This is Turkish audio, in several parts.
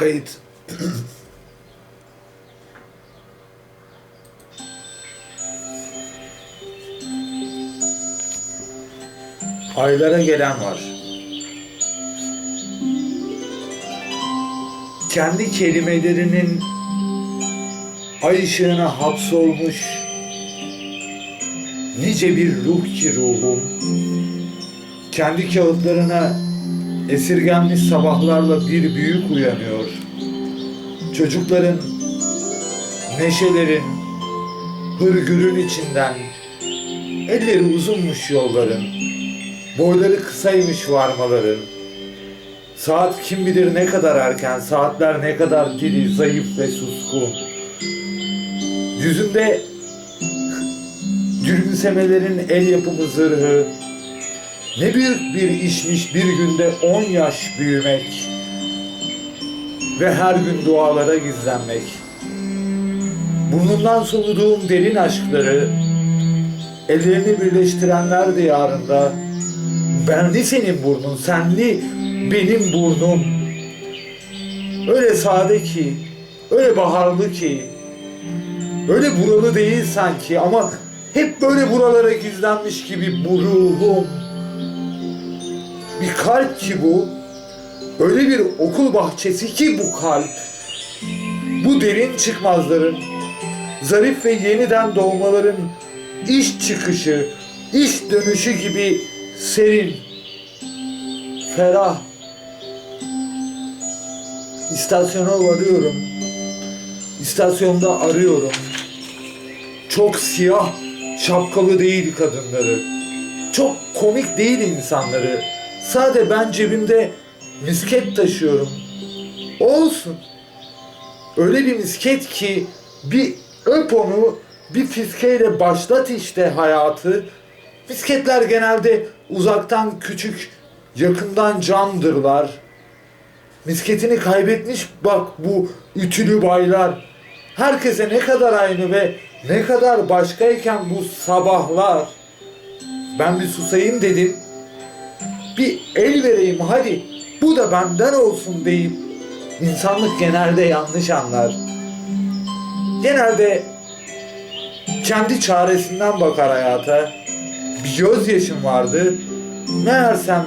Kayıt. Aylara gelen var. Kendi kelimelerinin ay ışığına hapsolmuş nice bir ruh ki ruhum kendi kağıtlarına esirgenmiş sabahlarla bir büyük uyanıyor. Çocukların, neşelerin, hırgürün içinden elleri uzunmuş yolların, boyları kısaymış varmaların. Saat kim bilir ne kadar erken, saatler ne kadar diri, zayıf ve suskun. Yüzünde gülümsemelerin el yapımı zırhı, ne büyük bir işmiş bir günde 10 yaş büyümek ve her gün dualara gizlenmek. Burnundan soluduğum derin aşkları ellerini birleştirenler diyarında benli senin burnun, senli benim burnum. Öyle sade ki, öyle baharlı ki, öyle buralı değil sanki ama hep böyle buralara gizlenmiş gibi bu ruhum bir kalp ki bu. Öyle bir okul bahçesi ki bu kalp. Bu derin çıkmazların, zarif ve yeniden doğmaların iş çıkışı, iş dönüşü gibi serin, ferah. İstasyona varıyorum. İstasyonda arıyorum. Çok siyah şapkalı değil kadınları. Çok komik değil insanları. Sade ben cebimde misket taşıyorum. Olsun. Öyle bir misket ki bir öp onu bir fiskeyle başlat işte hayatı. Misketler genelde uzaktan küçük, yakından camdırlar. Misketini kaybetmiş bak bu ütülü baylar. Herkese ne kadar aynı ve ne kadar başkayken bu sabahlar. Ben bir susayım dedim bir el vereyim hadi bu da benden olsun deyip insanlık genelde yanlış anlar. Genelde kendi çaresinden bakar hayata. Bir gözyaşım vardı. Meğersem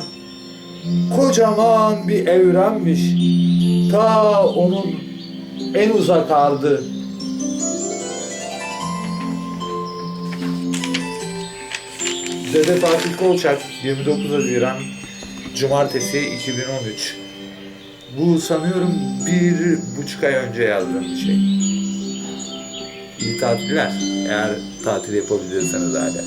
kocaman bir evrenmiş. Ta onun en uzak ardı. Dede Fatih Kolçak 29 Haziran Cumartesi 2013 Bu sanıyorum bir buçuk ay önce yazdığım bir şey. İyi tatiller. Eğer tatil yapabilirseniz hala.